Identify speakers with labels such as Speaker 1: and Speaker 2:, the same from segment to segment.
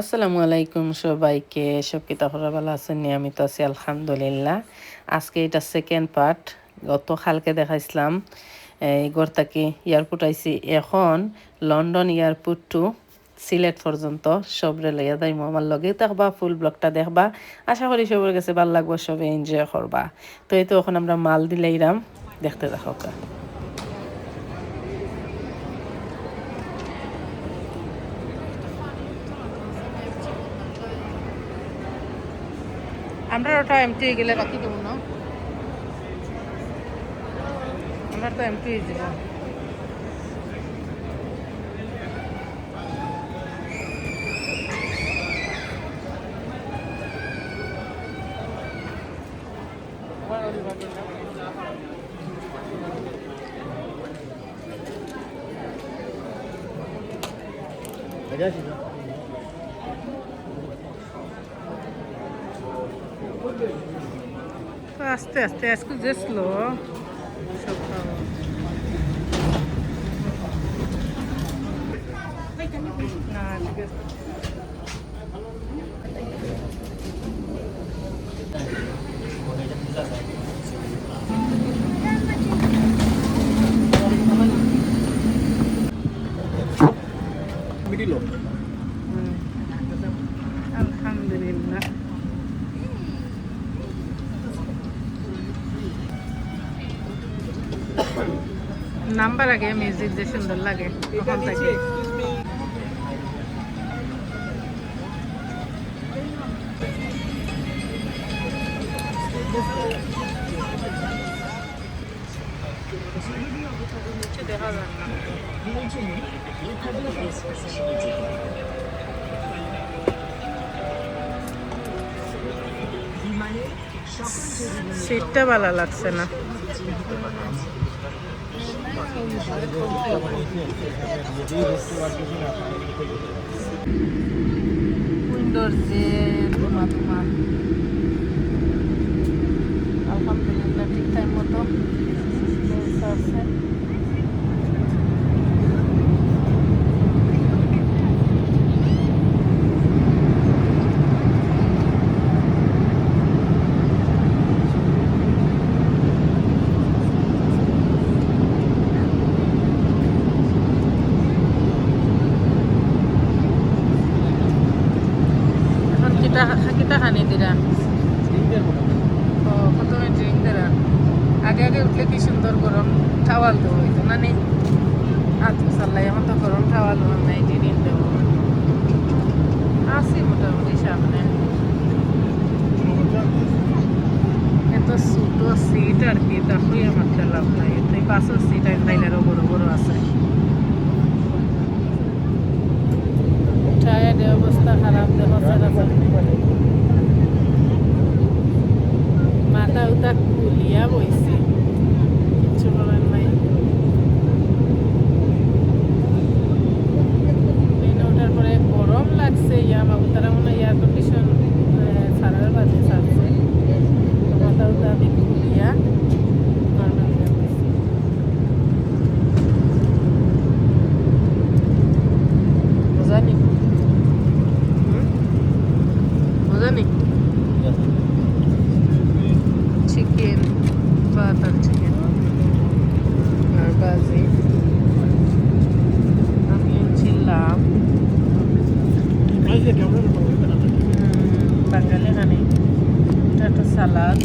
Speaker 1: আসসালামু আলাইকুম সবাইকে। সব কিতাবরা ভালো আছেন? নি? আমি তো আছি, আলহামদুলিল্লাহ। আজকে এটা সেকেন্ড পার্ট গত কালকে দেখাইছিলাম এই গড়তাকি এয়ারপোর্ট আইছি। এখন লন্ডন এয়ারপোর্ট টু সিলেট পর্যন্ত সবরে লইয়া যাইমু আমার লগে। দেখবা ফুল ব্লগটা দেখবা। আশা করি সবার কাছে ভালো লাগবে, সবে এনজয় করবা। তো এই তো এখন আমরা মাল দিলাইরাম দেখতে দেখো আমরা ওটা এমটি গেলে বাকি দেবো না আমরা তো এমটি যাব আস্তে আস্তে আজকে যে স্লো সব খাওয়া। না, ঠিক আছে।
Speaker 2: মিডিল
Speaker 1: হুম। আলহামদুলিল্লাহ নাম্বার আগে মিউজিক যে সুন্দর লাগে তখন থেকে দেখা যায় সিটটা ভালো লাগছে না। উইন্ডোর যে ধুমা ধুমা উঠলে কি সুন্দর গরম টাওয়াল দেবো? হইতো না নি হাত সাল্লাই এখন তো গরম টাওয়াল নাই ড্রিঙ্ক দেবো। আসি মোটামুটি সামনে। এত ছোটো সিট আর কি তাহলে আমার লাভ নাই। এতে পাঁচের সিট আর খাইলেরও বড় বড় আছে। টায়ার্ডের অবস্থা খারাপ দেখো মাথা উতা খুলিয়া বইছে। Thank you. বাঙালি হানি এটা একটা সালাদ।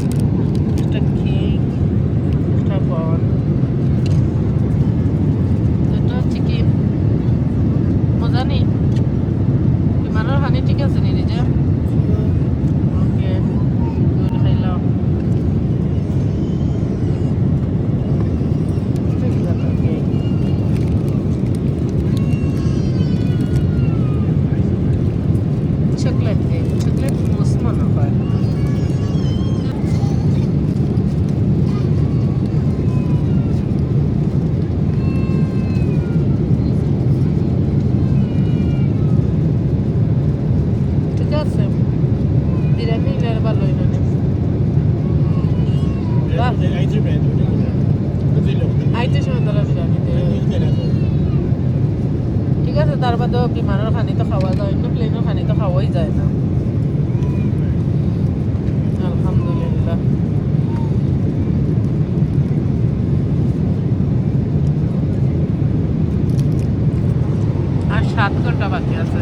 Speaker 1: সাত ঘণ্টা বাকি আছে।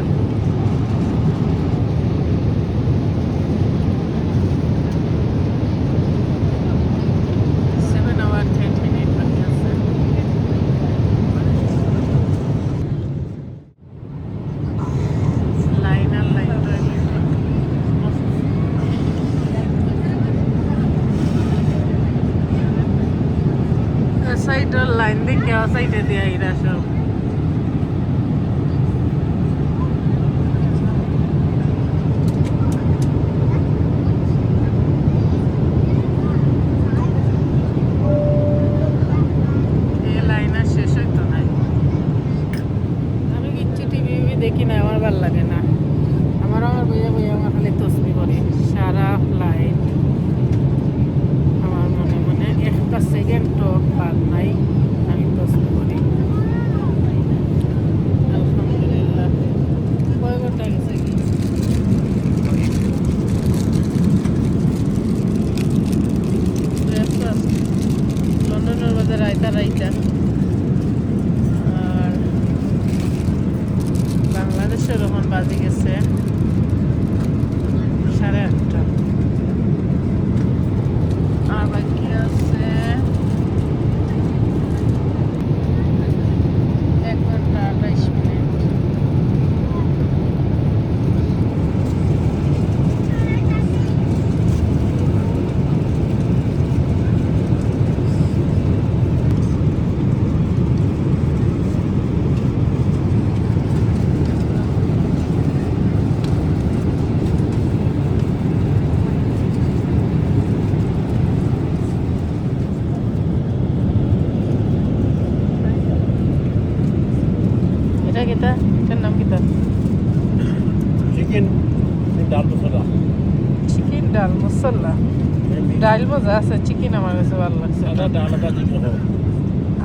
Speaker 1: ডাইল ভাজা আছে
Speaker 2: চিকেন
Speaker 1: আমার কাছে ভালো লাগছে।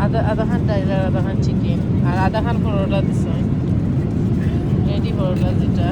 Speaker 1: আধা আধা খান ডাইল আর আধা খান চিকেন আর আধা খান পরোটা দিছে। রেডি পরোটা যেটা।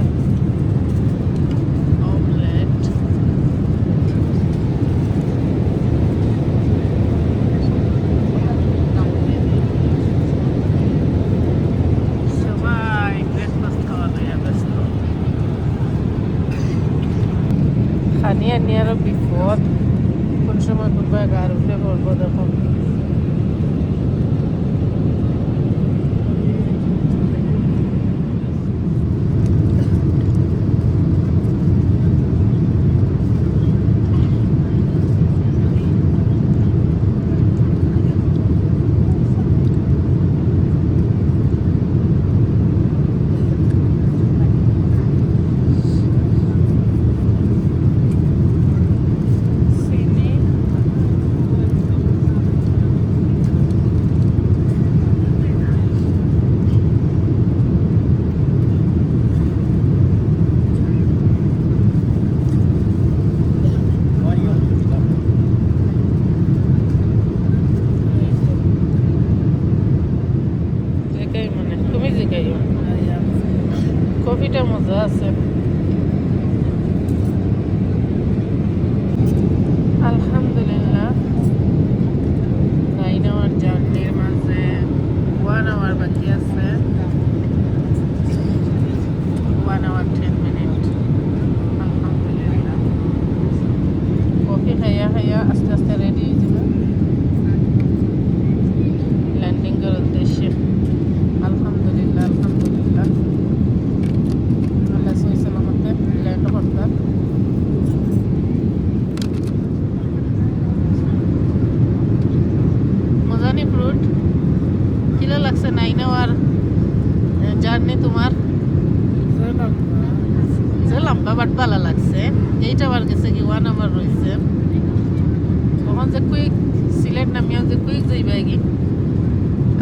Speaker 1: নামও যে কুইক সিলেট নামিয়াও যে কুইক যাইবা কি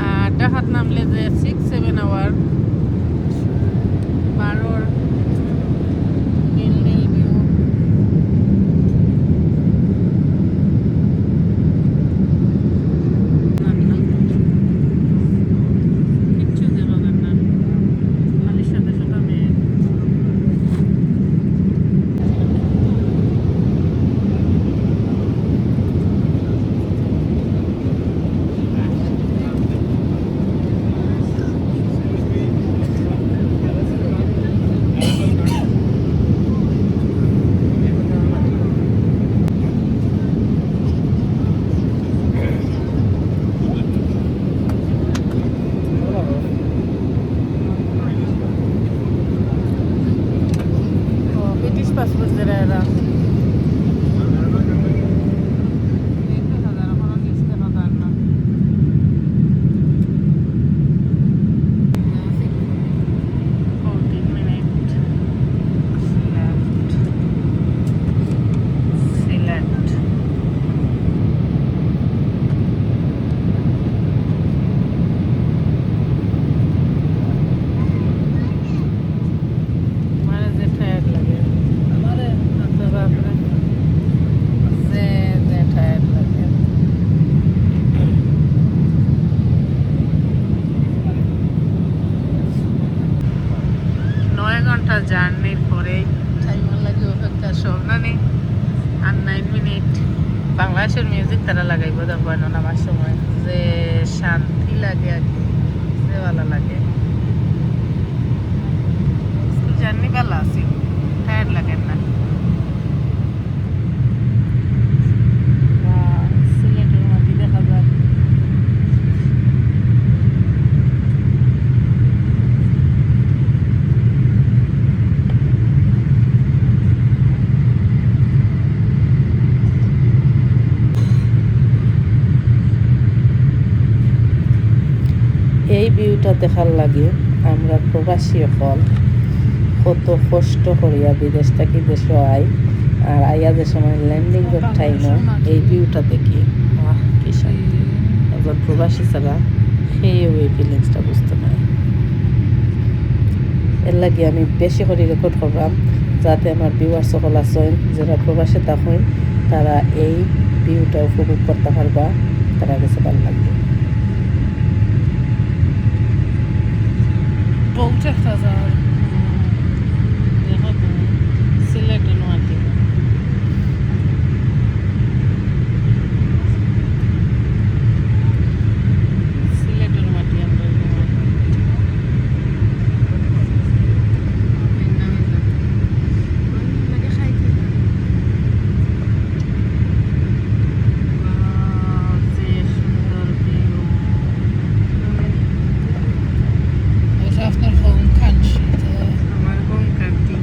Speaker 1: আর ডাহাত নামলে যে সিক্স সেভেন আওয়ার বারোর
Speaker 3: তারা লাগাইব দেখো নামার সময়। যে শান্তি লাগে আর কি, যে ভালো লাগে। জার্নি ভালো আছি টায়ার লাগে না বাহ, সিলেটের মাটি দেখা যায় এই দেখার লাগে। আমরা প্রবাসী হল কত কষ্ট করিয়া বিদেশ থেকে দেশে আই আর আইয়া যে সময় ল্যান্ডিং টাইমও এই ভিউটা দেখি। বাহ কি শান্তি। একজন প্রবাসী ছাড়া সেও এই ফিলিংসটা বুঝতে পারে। এর লাগে আমি বেশি করে রেকর্ড করলাম যাতে আমার ভিউয়ার সকল আছেন যারা প্রবাসে থাকেন তারা এই ভিউটা উপভোগ করতে পারবা তারা কাছে ভালো লাগবে
Speaker 1: পৌঁছে হাজার
Speaker 3: দেখো তুমি সিলেটের মাটি সিলেটের মাটি আমরা
Speaker 1: লাগে খাইতে
Speaker 3: যে সুন্দর ভিউ
Speaker 1: এটা আপনার হোম কান্ট্রি
Speaker 3: আমার হোম কান্ট্রি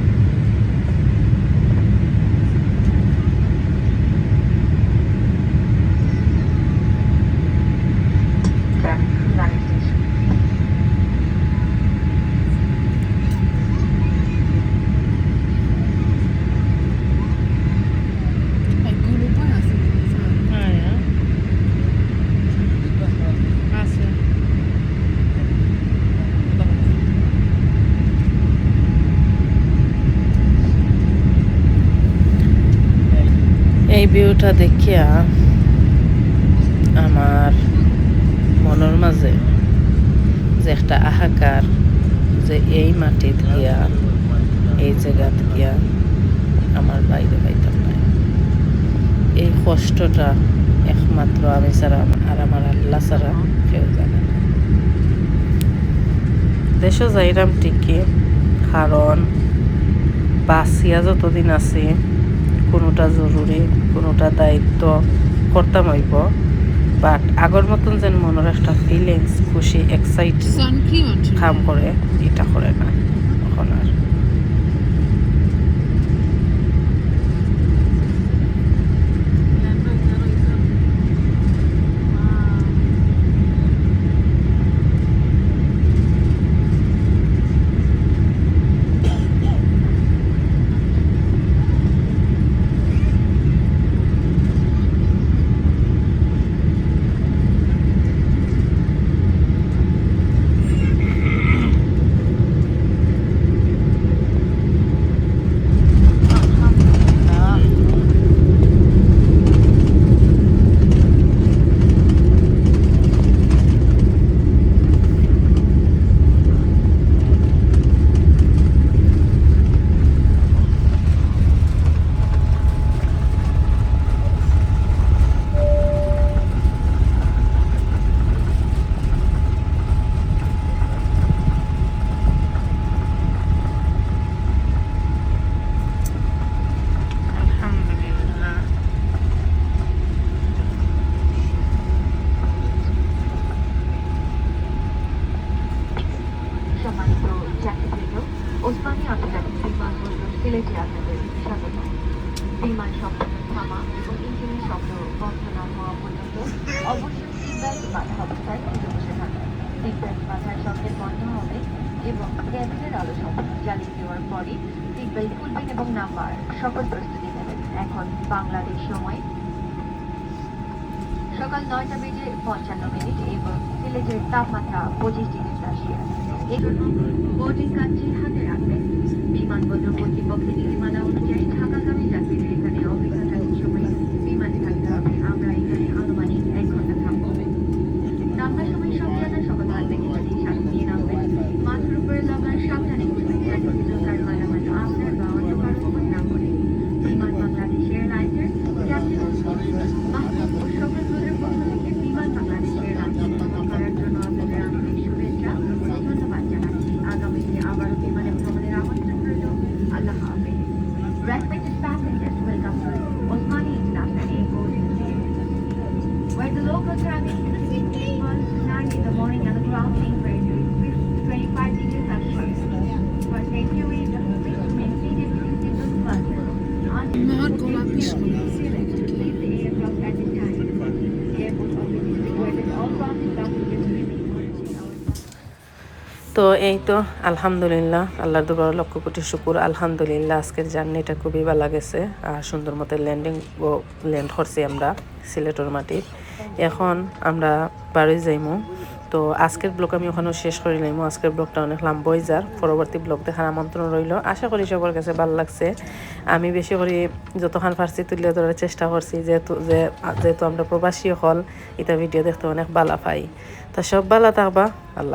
Speaker 1: এগুলো পায় আছে
Speaker 3: হ্যাঁ আছে এই ভিউটা দেখিয়া আমার মনের মাঝে যে একটা আহাকার, যে এই মাটিত গিয়া এই জায়গাত গিয়া আমার বাইরে পাইতাম না এই কষ্টটা একমাত্র আমি ছাড়া আর আমার আল্লাহ ছাড়া কেউ জানে না। দেশও যাইরাম ঠিকই, কারণ বাঁচিয়া যতদিন আছি কোনোটা জরুরি কোনোটা দায়িত্ব করতাম হইব বাট আগর মতন যেন মনের একটা ফিলিংস খুশি এক্সাইট কাম করে এটা করে না এখন আর
Speaker 4: খুলবেন এবং নাম্বার। সকল প্রস্তুতি নেবেন এখন বাংলাদেশ সময়। সকাল নয়টা বেজে পঞ্চান্ন মিনিট এবং সিলেটের তাপমাত্রা পঁচিশ ডিগ্রি সেলসিয়াস। এজন্য জন্য বোর্ডিং কার্ডটি হাতে রাখবেন, বিমানবন্দর কর্তৃপক্ষের নীতিমালা অনুযায়ী
Speaker 3: তো এই তো, আলহামদুলিল্লাহ, আল্লাহর দুবার লক্ষ কোটি শুকুর। আলহামদুলিল্লাহ, আজকের জার্নিটা খুবই ভালো গেছে আর সুন্দর মতো ল্যান্ডিং ল্যান্ড করছি আমরা, সিলেটের মাটি। এখন আমরা বাড়ি যাইমু। তো আজকের ব্লগ আমি ওখানেও শেষ করে নিলাম আজকের ব্লগটা অনেক লম্বই যার পরবর্তী ব্লগ দেখার আমন্ত্রণ রইল। আশা করি সবার কাছে ভালো লাগছে। আমি বেশি করে যতক্ষণ ফার্সি তুলে ধরার চেষ্টা করছি। যেহেতু, যে, যেহেতু আমরা প্রবাসী হল, এটা ভিডিও দেখতে অনেক ভালো পাই। তা সব ভালো থাকবা। আল্লাহ